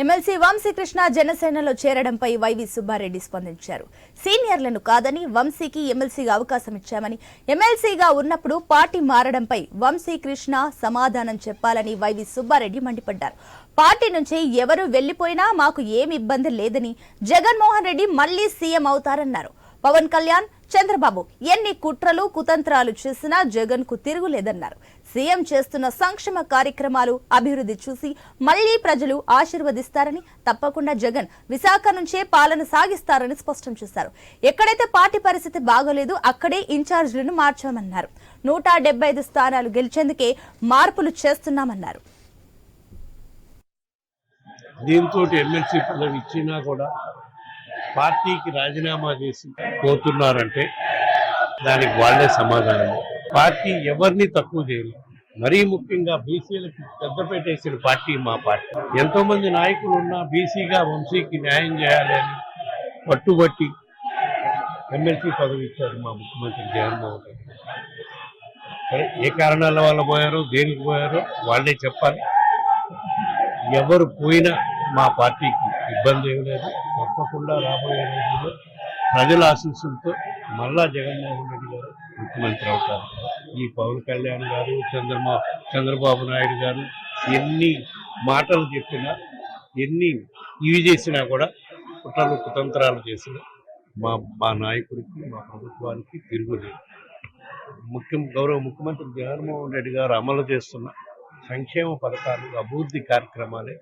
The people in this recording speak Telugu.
ఎమ్మెల్సీ వంశీకృష్ణ జనసేనలో చేరడంపై వైవి సుబ్బారెడ్డి స్పందించారు. సీనియర్లను కాదని వంశీకి ఎమ్మెల్సీగా అవకాశం ఇచ్చామని ఎమ్మెల్సీగా ఉన్నప్పుడు పార్టీ మారడంపై వంశీకృష్ణ సమాధానం చెప్పాలని వైవి సుబ్బారెడ్డి మండిపడ్డారు. పార్టీ నుంచి ఎవరు వెళ్ళిపోయినా మాకు ఏమి ఇబ్బంది లేదని జగన్మోహన్ రెడ్డి మళ్ళీ సీఎం అవుతారన్నారు. పవన్ కళ్యాణ్ చంద్రబాబు ఎన్ని కుట్రలు కుతంత్రాలు చేసినా జగన్కు తిరుగులేదన్నారు. సీఎం చేస్తున్న సంక్షేమ కార్యక్రమాలు అభివృద్ధి చూసి మళ్ళీ ప్రజలు ఆశీర్వదిస్తారని తప్పకుండా జగన్ విశాఖ నుంచే పాలన సాగిస్తారని స్పష్టం చేశారు. ఎక్కడైతే పార్టీ పరిస్థితి బాగోలేదు అక్కడే ఇన్ఛార్జీలను మార్చామన్నారు. నూట ఐదు స్థానాలు గెలిచేందుకే మార్పులు చేస్తున్నామన్నారు. దీంతో ఎమ్మెల్సీ పదవి ఇచ్చినా కూడా పార్టీకి రాజీనామా చేసి పోతున్నారంటే దానికి వాళ్ళే సమాధానం. పార్టీ ఎవరిని తక్కువ చేయలేదు. మరీ ముఖ్యంగా బీసీలకు పెద్దపేట వేసిన పార్టీ మా పార్టీ. ఎంతో మంది నాయకులు ఉన్నా బీసీగా వంశీకి న్యాయం చేయాలి అని పట్టుబట్టి ఎమ్మెల్సీ పదవి ఇచ్చారు మా ముఖ్యమంత్రి జగన్మోహన్ రెడ్డి సరే ఏ కారణాల వల్ల పోయారో దేనికి పోయారో వాళ్ళే చెప్పాలి. ఎవరు పోయినా మా పార్టీకి ఇబ్బంది ఏమి లేదు. తప్పకుండా రాబోయే రోజుల్లో ప్రజల ఆశీస్సులతో మళ్ళా జగన్మోహన్ రెడ్డి గారు ముఖ్యమంత్రి అవుతారు. ఈ పవన్ కళ్యాణ్ గారు చంద్రమా చంద్రబాబు నాయుడు గారు ఎన్ని మాటలు చెప్పినా ఎన్ని ఇవి చేసినా కూడా కుట్రలు కుతంత్రాలు చేసిన మా మా నాయకుడికి మా ప్రభుత్వానికి తిరుగులేదు. ముఖ్యం గౌరవ ముఖ్యమంత్రి జగన్మోహన్ రెడ్డి గారు అమలు చేస్తున్న సంక్షేమ పథకాలు అభివృద్ధి కార్యక్రమాలే